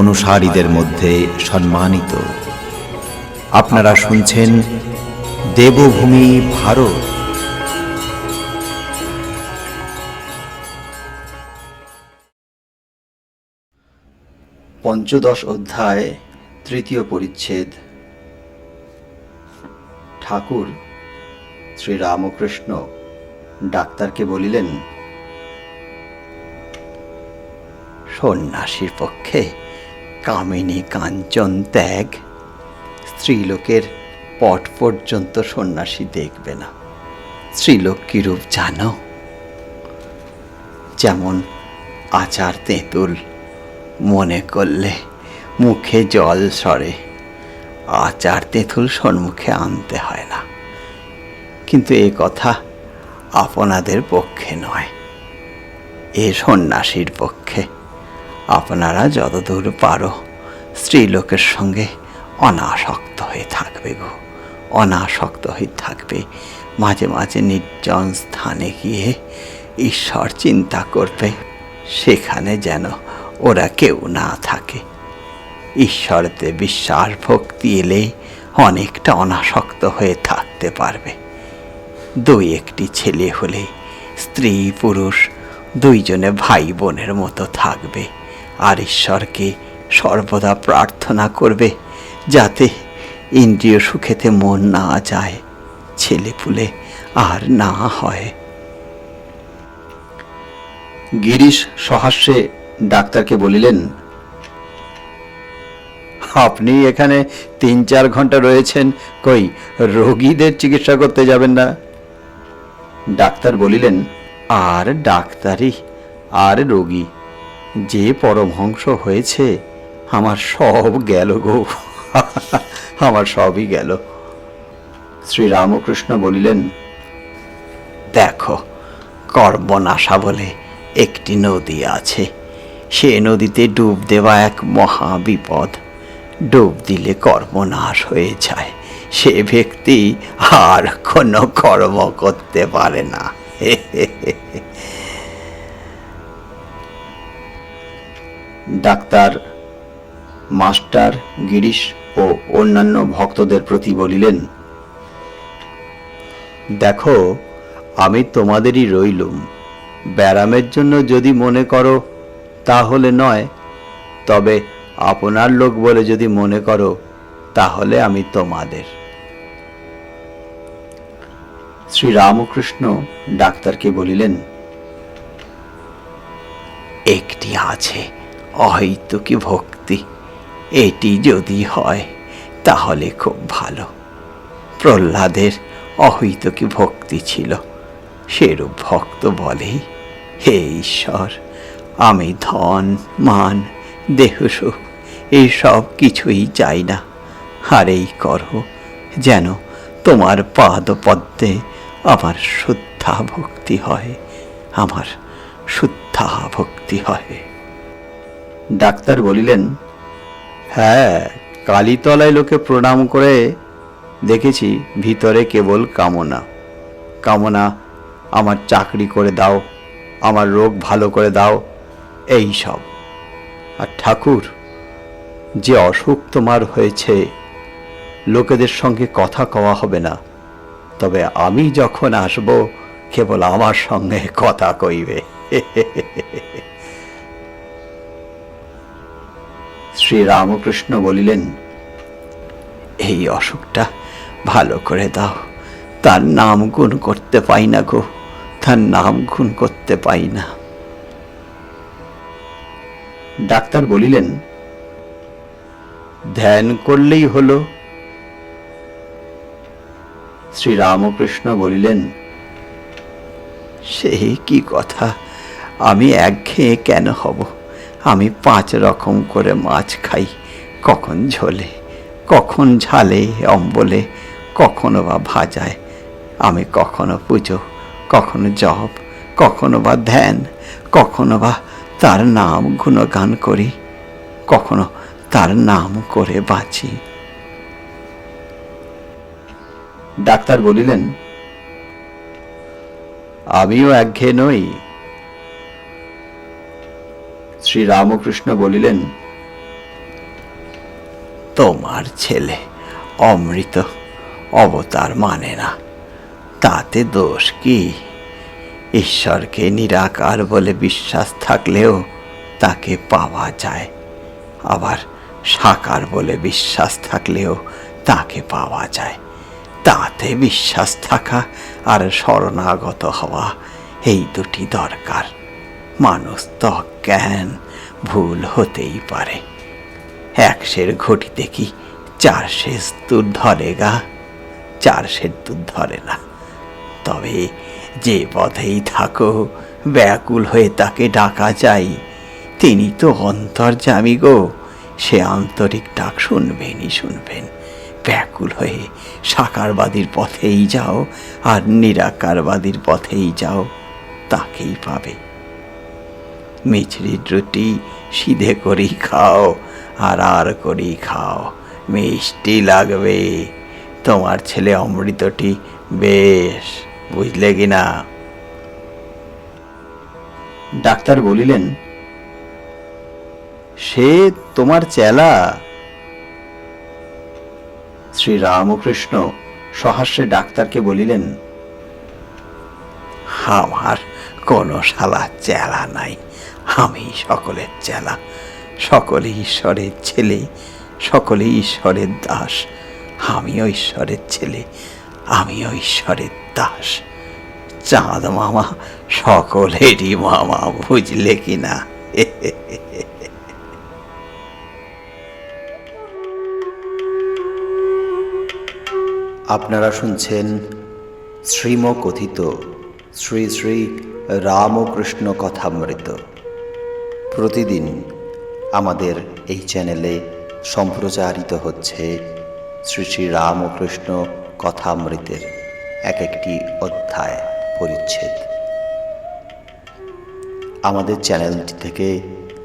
অনুসারীদের মধ্যে সম্মানিত। আপনারা শুনছেন দেবভূমি ভারত। পঞ্চদশ অধ্যায়, তৃতীয় পরিচ্ছেদ। ঠাকুর শ্রী রামকৃষ্ণ ডাক্তারকে বলিলেন, সন্ন্যাসীর পক্ষে কামিনী কাঞ্চন ত্যাগ। স্ত্রীলোকের পট পর্যন্ত সন্ন্যাসী দেখবে না। স্ত্রীলোক কিরূপ জানো? যেমন আচার তেঁতুল মনে করলে মুখে জল সরে, আচার তেঁতুল সম্মুখে আনতে হয় না। কিন্তু এ কথা আপনাদের পক্ষে নয়, এ সন্ন্যাসীর পক্ষে। আপনারা যতদূর পারো স্ত্রীলোকের সঙ্গে অনাসক্ত হয়ে থাকবে গো। অনাসক্ত হয়ে থাকবে। মাঝে মাঝে নির্জন স্থানে গিয়ে ঈশ্বর চিন্তা করবে, সেখানে যেন ওরা কেউ না থাকে। ঈশ্বরতে বিশ্বাস ভক্তি এলেই অনেকটা অনাসক্ত হয়ে থাকতে পারবে। দুই একটি ছেলে হলে স্ত্রী পুরুষ দুইজনে ভাই বোনের মতো থাকবে। আর ঈশ্বরকে সর্বদা প্রার্থনা করবে যাতে ইন্দ্রিয় সুখেতে মন না যায়, ছেলেপুলে আর না হয়। গিরিশ সহাস্যে ডাক্তারকে বলিলেন, আপনি এখানে তিন চার ঘণ্টা রয়েছেন, কই রোগীদের চিকিৎসা করতে যাবেন না? ডাক্তার বলিলেন, আর ডাক্তারি, আর রোগী যে পরমহংস হয়েছে, আমার সব গেল গো। আমার সবই গেল। শ্রীরামকৃষ্ণ বলিলেন, দেখো, কর্মনাশা বলে একটি নদী আছে। সে নদীতে ডুব দেওয়া এক মহা বিপদ। ডুব দিলে কর্মনাশ হয়ে যায়। সে ব্যক্তি আর কোনো কর্ম করতে পারে না। ডাক্তার, মাস্টার, গিরিশ ও অন্যান্য ভক্তদের প্রতি বলিলেন, দেখো, আমি তোমাদেরই রইলুম। ব্যারামের জন্য যদি মনে করো, তাহলে নয়। তবে আপনার লোক বলে যদি মনে করো, তাহলে আমি তোমাদের। শ্রী রামকৃষ্ণ ডাক্তারকে বলিলেন, একটি আছে অহৈতুকী ভক্তি? এটি যদি হয়, তাহলে খুব ভালো। প্রহ্লাদের অহৈতুকী ভক্তি ছিল? সেরূপ ভক্ত বলে, হে ঈশ্বর, আমি ধন, মান দেহসুখ এই সব কিছুই চাই না। আর এই করো, যেন তোমার পাদপদ্মে আমার শুদ্ধা ভক্তি হয়, আমার শুদ্ধা ভক্তি হয়। ডাক্তার বলিলেন হ্যাঁ কালীতলায় লোকে প্রণাম করে দেখেছি, ভিতরে কেবল কামনা। কামনা, আমার চাকরি করে দাও, আমার রোগ ভালো করে দাও, এই সব। আর ঠাকুর, যে অসুখ তোমার হয়েছে, লোকেদের সঙ্গে কথা কওয়া হবে না। তবে আমি যখন আসব, কেবল আমার সঙ্গে কথা কইবে। শ্রী রামকৃষ্ণ বলিলেন, এই অসুখটা ভালো করে দাও। তার নাম গুণ করতে পাই না গো, তার নাম গুণ করতে পাই না। ডাক্তার বলিলেন, ধ্যান করলেই হলো। শ্রীরামকৃষ্ণ বলিলেন, সে কি কথা? আমি একঘেয়ে কেন হব? আমি পাঁচ রকম করে মাছ খাই। কখন ঝোলে, কখন ঝালে অম্বলে, কখনো বা ভাজায়। আমি কখনো পুজো, কখনো জপ, কখনো বা ধ্যান, কখনো বা তার নাম গুণগান করি, কখনো তার নাম করে বাঁচি। ডাক্তার বলিলেন, আমিও একঘেয়ে নই শ্রী রামকৃষ্ণ বলিলেন, তোমার ছেলে অমৃত, অবতার মানে না। তাতে দোষ কি? ঈশ্বরকে নিরাকার বলে বিশ্বাস থাকলেও তাকে পাওয়া যায়। আবার সাকার বলে বিশ্বাস থাকলেও তাকে পাওয়া যায়। তাতে বিশ্বাস থাকা আর শরণাগত হওয়া এই দুটি দরকার। মানুষ জ্ঞান ভুল হতেই পারে। এক সের ঘটিতে কি চার শেষ দুধ ধরে গা? চার সের দুধ ধরে না। তবে যে পথেই থাকো, ব্যাকুল হয়ে তাকে ডাকা যায়। তিনি তো অন্তর্যামী গো, সে আন্তরিক ডাক শুনবেনই শুনবেন। ব্যাকুল হয়ে সাকারবাদীর পথেই যাও আর নিরাকারবাদীর পথেই যাও, তাকেই পাবে। মিছরির রুটি সিধে করি খাও আর আর করি খাও। মিষ্টি লাগবে। তোমার ছেলে অমৃতটি বেশ, বুঝলে কি না? ডাক্তার বলিলেন, সে তোমার চেলা? শ্রী রামকৃষ্ণ সহাস্যে ডাক্তারকে বলিলেন, আমার কোনো শালা চেলা নাই। আমি সকলের চেলা, সকলে ঈশ্বরের ছেলে, সকলে ঈশ্বরের দাস, আমিও ঈশ্বরের ছেলে, আমিও ঈশ্বরের দাস। চাঁদ মামা, সকলেরই মামা, বুঝলে কি না? আপনারা শুনছেন শ্রীমকথিত শ্রী শ্রী রামকৃষ্ণ কথামৃত। প্রতিদিন আমাদের এই চ্যানেলে সম্প্রচারিত হচ্ছে শ্রী শ্রী রামকৃষ্ণ কথামৃতের এক একটি অধ্যায় পরিচ্ছেদ। আমাদের চ্যানেলটি থেকে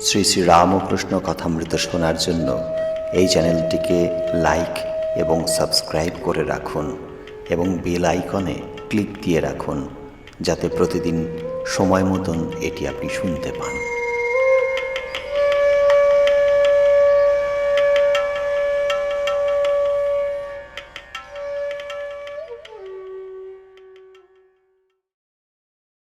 শ্রী শ্রী রামকৃষ্ণ কথামৃত শোনার জন্য এই চ্যানেলটিকে লাইক এবং সাবস্ক্রাইব করে রাখুন এবং বেল আইকনে ক্লিক দিয়ে রাখুন যাতে প্রতিদিন সময় মতন এটি আপনি শুনতে পান।